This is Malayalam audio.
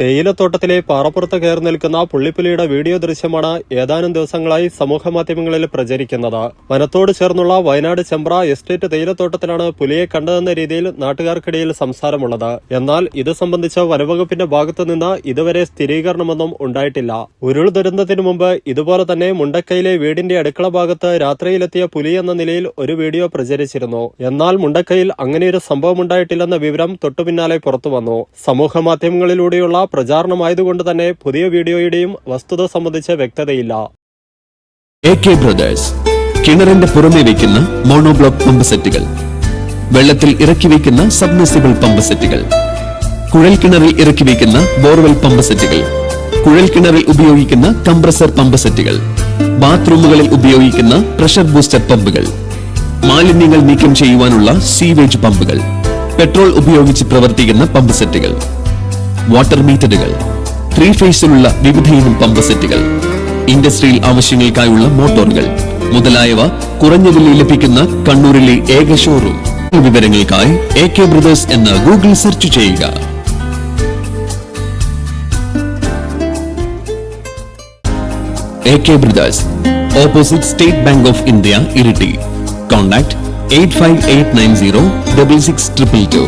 തേയിലത്തോട്ടത്തിലെ പാറപ്പുറത്ത് കയറി നിൽക്കുന്ന പുള്ളിപ്പുലിയുടെ വീഡിയോ ദൃശ്യമാണ് ഏതാനും ദിവസങ്ങളായി സമൂഹ മാധ്യമങ്ങളിൽ പ്രചരിക്കുന്നത്. വനത്തോട് ചേർന്നുള്ള വയനാട് ചെമ്പ്ര എസ്റ്റേറ്റ് തേയിലത്തോട്ടത്തിലാണ് പുലിയെ കണ്ടതെന്ന രീതിയിൽ നാട്ടുകാർക്കിടയിൽ സംസാരമുള്ളത്. എന്നാൽ ഇത് സംബന്ധിച്ച് വനവകുപ്പിന്റെ ഭാഗത്തു നിന്ന് ഇതുവരെ സ്ഥിരീകരണമൊന്നും ഉണ്ടായിട്ടില്ല. ഉരുൾ ദുരന്തത്തിനു മുമ്പ് ഇതുപോലെ തന്നെ മുണ്ടക്കയിലെ വീടിന്റെ അടുക്കള ഭാഗത്ത് രാത്രിയിലെത്തിയ പുലി എന്ന നിലയിൽ ഒരു വീഡിയോ പ്രചരിച്ചിരുന്നു. എന്നാൽ മുണ്ടക്കൈയിൽ അങ്ങനെയൊരു സംഭവം ഉണ്ടായിട്ടില്ലെന്ന വിവരം തൊട്ടുപിന്നാലെ പുറത്തു വന്നു സമൂഹ മാധ്യമങ്ങളിലൂടെയുള്ള പ്രചാരണമായതുകൊണ്ട് തന്നെ പുതിയ വീഡിയോയുടെയും വസ്തുത സംബന്ധിച്ച് വ്യക്തതയില്ല. എ കെ ബ്രദേഴ്സ് കിണറിന്റെ പുറമെ വയ്ക്കുന്ന മോണോബ്ലോക്ക് പമ്പ് സെറ്റുകൾ വെള്ളത്തിൽ ഇറക്കി വയ്ക്കുന്ന സബ്മിസിബിൾ പമ്പ് സെറ്റുകൾ കുഴൽ കിണറിൽ ഇറക്കി വയ്ക്കുന്ന ബോർവെൽ പമ്പ് സെറ്റുകൾ കുഴൽ കിണറിൽ ഉപയോഗിക്കുന്ന കംപ്രസർ പമ്പ് സെറ്റുകൾ ബാത്റൂമുകളിൽ ഉപയോഗിക്കുന്ന പ്രഷർ ബൂസ്റ്റർ പമ്പുകൾ മാലിന്യങ്ങൾ നീക്കം ചെയ്യുവാനുള്ള സീവേജ് പമ്പുകൾ പെട്രോൾ ഉപയോഗിച്ച് പ്രവർത്തിക്കുന്ന പമ്പ് സെറ്റുകൾ. വാട്ടർ മീറ്ററുകൾ ത്രീ ഫേസിലുള്ള വിവിധയിനം പമ്പ് സെറ്റുകൾ ഇൻഡസ്ട്രിയൽ ആവശ്യങ്ങൾക്കായുള്ള മോട്ടോറുകൾ മുതലായവ കുറഞ്ഞ വിലയിൽ ലഭിക്കുന്ന കണ്ണൂരിലെ ഏക ഷോറൂം വിവരങ്ങൾക്കായി എ കെ ബ്രദേഴ്സ് എന്ന് ഗൂഗിൾ സെർച്ച് ചെയ്യുക. Brothers opposite State Bank of India Iritty contact eight five eight nine zero double six triple two